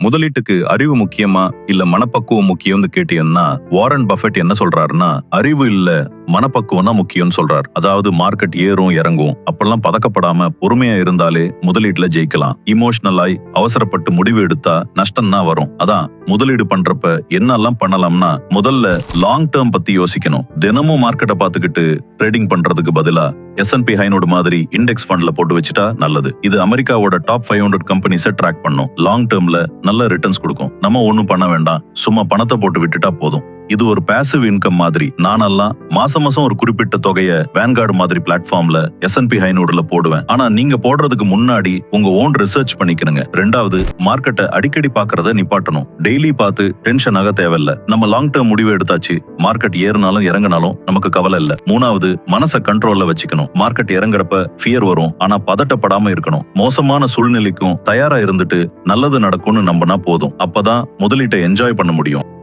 முதலீட்டுக்கு அறிவு முக்கியமா இல்ல மனப்பக்குவம் முக்கியம்னு கேட்டீங்கன்னா வாரன் பஃபெட் என்ன சொல்றாருன்னா அறிவு இல்ல மனப்பக்குவம் தான் முக்கியம்னு சொல்றார். அதாவது மார்க்கெட் ஏறும் இறங்கும். அப்பெல்லாம் பதக்கப்படாம பொறுமையா இருந்தாலே முதலீட்டுல ஜெயிக்கலாம். இமோஷனலாய் அவசரப்பட்டு முடிவு எடுத்தா நஷ்டம் தான் வரும். அதான் முதலீடு பண்றப்ப என்னெல்லாம் பண்ணலாம்னா முதல்ல லாங் டேர்ம் பத்தி யோசிக்கணும். தினமும் மார்க்கெட்டை பார்த்துக்கிட்டு ட்ரேடிங் பண்றதுக்கு பதிலா எஸ்என்பி ஹைனோடு மாதிரி இண்டெக்ஸ் ஃபண்ட்ல போட்டு வச்சுட்டா நல்லது. இது அமெரிக்காவோட டாப் ஃபைவ் ஹண்ட்ரட் கம்பெனிஸை ட்ராக் பண்ணும். லாங் டேர்ம்ல நல்ல ரிட்டர்ன்ஸ் கொடுக்கும். நம்ம ஒன்றும் பண்ண வேண்டாம். சும்மா பணத்தை போட்டு விட்டுட்டா போதும். இது ஒரு பேசிவ் இன்கம் மாதிரி. நானெல்லாம் மாசம் மாசம் ஒரு குறிப்பிட்ட தொகையை வேன்கார்டு மாதிரி பிளாட்ஃபார்ம்ல எஸ்என்பி ஹைனோடுல போடுவேன். ஆனா நீங்க போடுறதுக்கு முன்னாடி உங்க ஓன் ரிசர்ச் பண்ணிக்கணுங்க. ரெண்டாவது மார்க்கெட்டை அடிக்கடி பாக்குறத நிப்பாட்டணும். டெய்லி பார்த்து டென்ஷன் ஆக தேவையில்ல. நம்ம லாங் டேர்ம் முடிவு எடுத்தாச்சு. மார்க்கெட் ஏறினாலும் இறங்கினாலும் நமக்கு கவலை இல்ல. மூணாவது மனசை கண்ட்ரோல்ல வச்சுக்கணும். மார்க்கெட் இறங்குறப்ப ஃபியர் வரும். ஆனா பதட்டப்படாம இருக்கணும். மோசமான சூழ்நிலைக்கும் தயாரா இருந்துட்டு நல்லது நடக்கும்னு நம்பினா போதும். அப்பதான் முதலீட்டை என்ஜாய் பண்ண முடியும்.